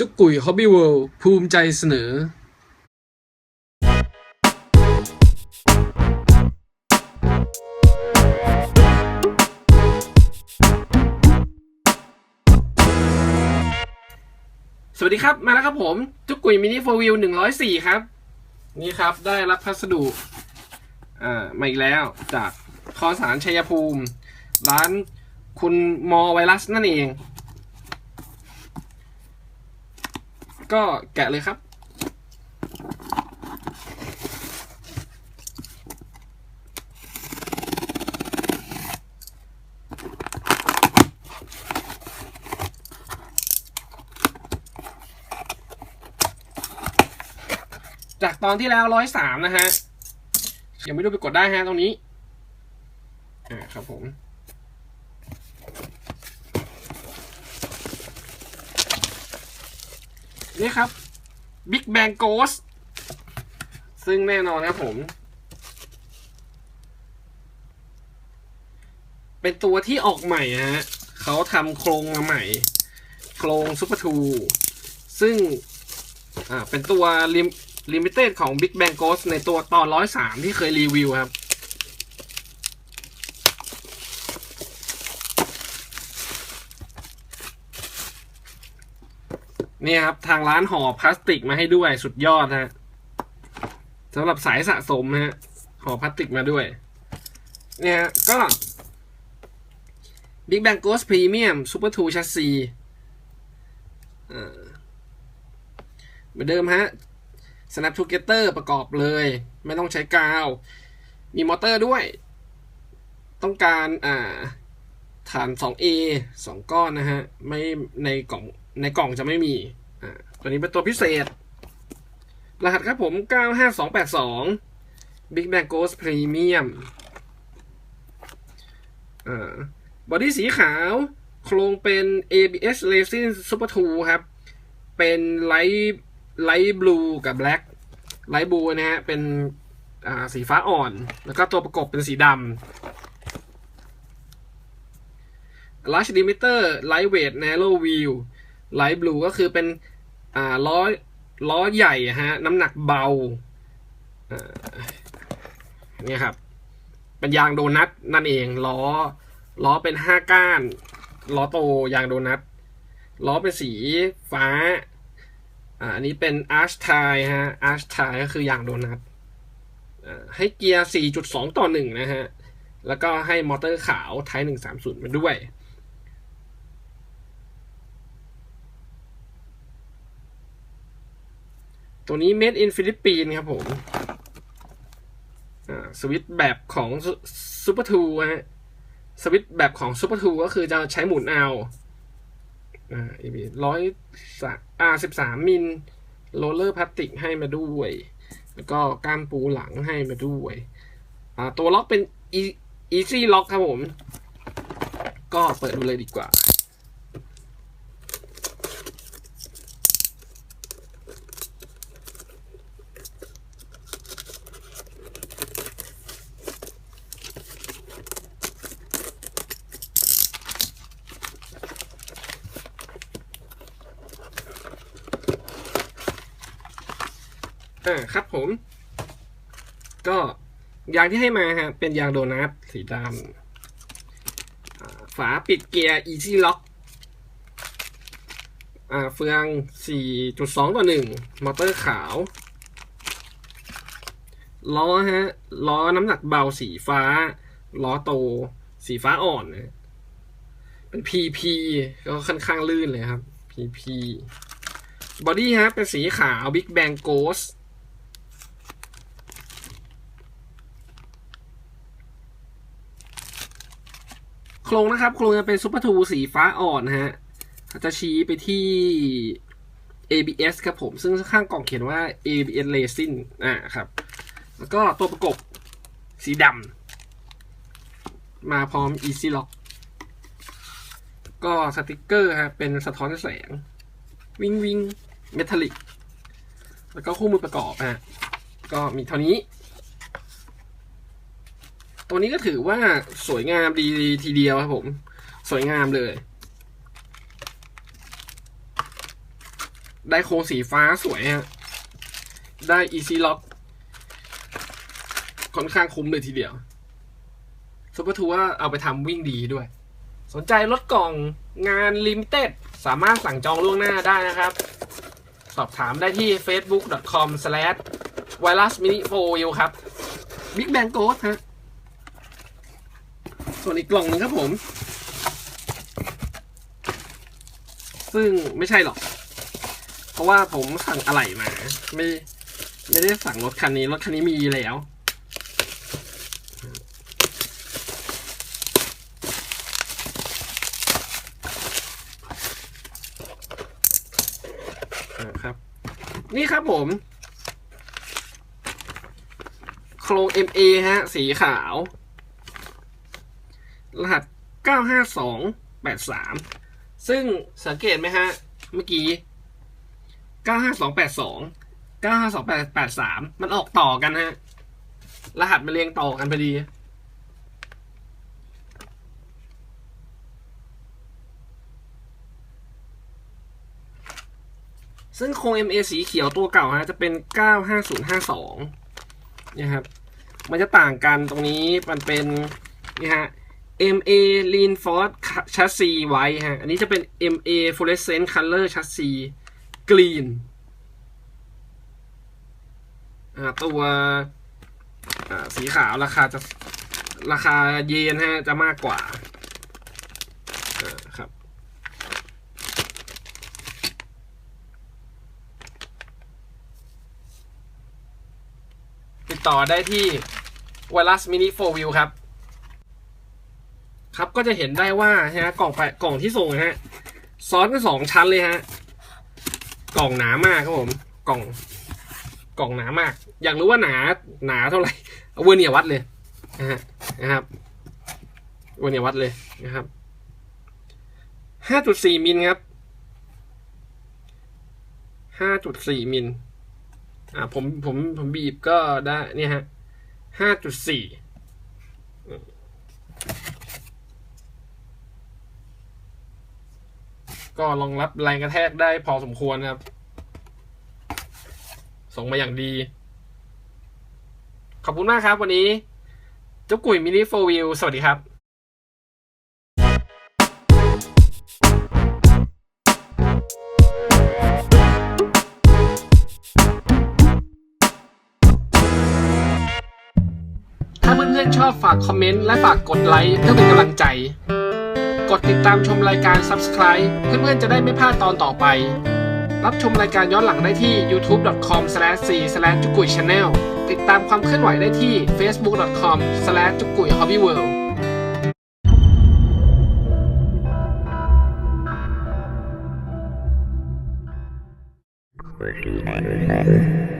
จุกกุยฮอบบี้เวิลด์ภูมิใจเสนอ สวัสดีครับ มาแล้วครับผม จุกกุยมินิโฟวิวหนึ่งร้อยสี่ครับ นี่ครับได้รับพัสดุ อ่ามาอีกแล้วจากคอสารชัยภูมิ ร้านคุณมอไวรัสนั่นเอง ก็แกะเลยครับ จากตอนที่แล้วร้อยสามนะฮะยังไม่รู้ไปกดได้ฮะตรงนี้ อ่าครับผม นี่ครับ Big Bang Ghost ซึ่งแน่นอนครับผม เป็นตัวที่ออกใหม่ฮะเขาทำโครงมาใหม่ โครงซูเปอร์ทู ซึ่งอ่าเป็นตัวลิมิเต็ดของ Big Bang Ghost ในตัวตอนร้อยสามที่เคยรีวิวครับ นี่ยครับ ทางร้านห่อพลาสติกมาให้ด้วยสุดยอดฮะสำหรับสายสะสมฮะห่อพลาสติกมาด้วย เนี่ยก็ Big Bang Ghost Premium Super 2 Chassis เหมือนเดิมฮะ Snap Together ประกอบเลย ไม่ต้องใช้กาว มีมอเตอร์ด้วย ต้องการอ่าฐาน 2A 2 ก้อนนะฮะ ไม่ในกล่อง ในกล่องจะไม่มีอ่าตัวนี้เป็นตัวพิเศษ รหัสครับผม 95282 Big Bang Ghost Premium อ่าบอดี้สีขาว โครงเป็น ABS Resin Super 2 ครับ เป็นไลท์ไลท์บลูกับแบล็กไลท์บลูนะฮะ เป็นอ่าสีฟ้าอ่อน แล้วก็ตัวประกบเป็นสีดำ large diameter lightweight narrow wheel light blue ก็คือเป็นอ่าล้อล้อใหญ่ฮะ น้ำหนักเบาเนี่ยครับ เป็นยางโดนัทนั่นเองล้อล้อเป็นห้าก้านล้อโตยางโดนัทล้อเป็นสีฟ้าอ่าอันนี้เป็นอาร์ชไทฮะอาร์ชไทก็คือยางโดนัทให้เกียร์ 4.2 ต่อ 1 นะฮะ แล้วก็ให้มอเตอร์ขาวไท130 มาด้วย ตัวนี้ made in ฟิลิปปินส์ครับผมสวิตช์แบบของซูเปอร์ทูฮะสวิตช์แบบของซูเปอร์ทูก็คือจะใช้หมุนเอาอ่าร้อยสอ่าสิบสามมิลโรลเลอร์พลาสติกให้มาด้วย แล้วก็ก้ามปูหลังให้มาด้วย อ่าตัวล็อกเป็น easy lock ครับผม ก็เปิดดูเลยดีกว่า อ่าครับผม ก็ยางที่ให้มาฮะเป็นยางโดนัทสีดำฝาปิดเกียร์ Easy Lock อ่าเฟือง 4.2 ต่อ 1 มอเตอร์ขาว ล้อฮะ ล้อน้ำหนักเบาสีฟ้า ล้อโต สีฟ้าอ่อนนะเป็น PP ก็ค่อนข้างลื่นเลยครับ PP บอดี้ฮะ เป็นสีขาว Big Bang Ghost โครงนะครับ โครงจะเป็นซูเปอร์ทูสีฟ้าอ่อนนะฮะเขาจะชี้ไปที่ ABS ครับผม ซึ่งข้างกล่องเขียนว่า ABS Resin อ่าครับ แล้วก็ตัวประกบสีดำมาพร้อม Easy Lock ก็สติกเกอร์ฮะเป็นสะท้อนแสง วิงวิงเมทัลลิก แล้วก็คู่มือประกอบฮะก็มีเท่านี้ ตัวนี้ก็ถือว่าสวยงามดีทีเดียวครับผม สวยงามเลย ได้โครงสีฟ้าสวยฮะ ได้ easy lock ค่อนข้างคุ้มเลยทีเดียวซูเปอร์ทัวร์เอาไปทำวิ่งดีด้วย สนใจรถกล่องงานลิมิเต็ดสามารถสั่งจองล่วงหน้าได้นะครับ สอบถามได้ที่ facebook.com slash virus mini 4ครับ Big Bang Ghost ฮะ ส่วนอีกกล่องหนึ่งครับผม ซึ่งไม่ใช่หรอก เพราะว่าผมสั่งอะไหล่มา ไม่ ไม่ได้สั่งรถคันนี้ รถคันนี้มีแล้วครับ นี่ครับผมโครง MA ฮะ สีขาว รหัส 95283 ซึ่งสังเกตไหมฮะ เมื่อกี้ 95282 95283 มันออกต่อกันฮะ รหัสมันเรียงต่อกันพอดี ซึ่งโครง MA สีเขียวตัวเก่าฮะ จะเป็น 95052 นะครับ มันจะต่างกันตรงนี้มันเป็นนี่ฮะ MA Reinforced Chassis White ฮะ อันนี้จะเป็น MA Fluorescent Color Chassis Green อ่าตัวอ่าสีขาวราคาจะราคาเยนฮะ จะมากกว่าอ่าครับ ติดต่อได้ที่ Wireless Mini 4 View ครับ ครับก็จะเห็นได้ว่าฮะกล่องไปกล่องที่ส่งฮะซ้อนกันสองชั้นเลยฮะกล่องหนามากครับผม กล่อง กล่องหนามาก อยากรู้ว่าหนาหนาเท่าไหร่เอาเวอร์เนียวัดเลยนะฮะนะครับเวอร์เนียวัดเลยนะครับห้าจุดสี่มิลครับห้าจุดสี่มิลอ่าผมผมผมบีบก็ได้เนี่ยฮะห้าจุดสี่ ก็รองรับแรงกระแทกได้พอสมควรครับ ส่งมาอย่างดี ขอบคุณมากครับวันนี้เจ้ากุยมินิโฟวิวสวัสดีครับถ้าเพื่อนๆชอบฝากคอมเมนต์และฝากกดไลค์เพื่อเป็นกำลังใจ กดติดตามชมรายการ Subscribe เพื่อนๆจะได้ไม่พลาดตอนต่อไป รับชมรายการย้อนหลังได้ที่ youtube.com/c/ จุกุย channel ติดตามความเคลื่อนไหวได้ที่ facebook.com/ จุกุย hobbyworld Pretty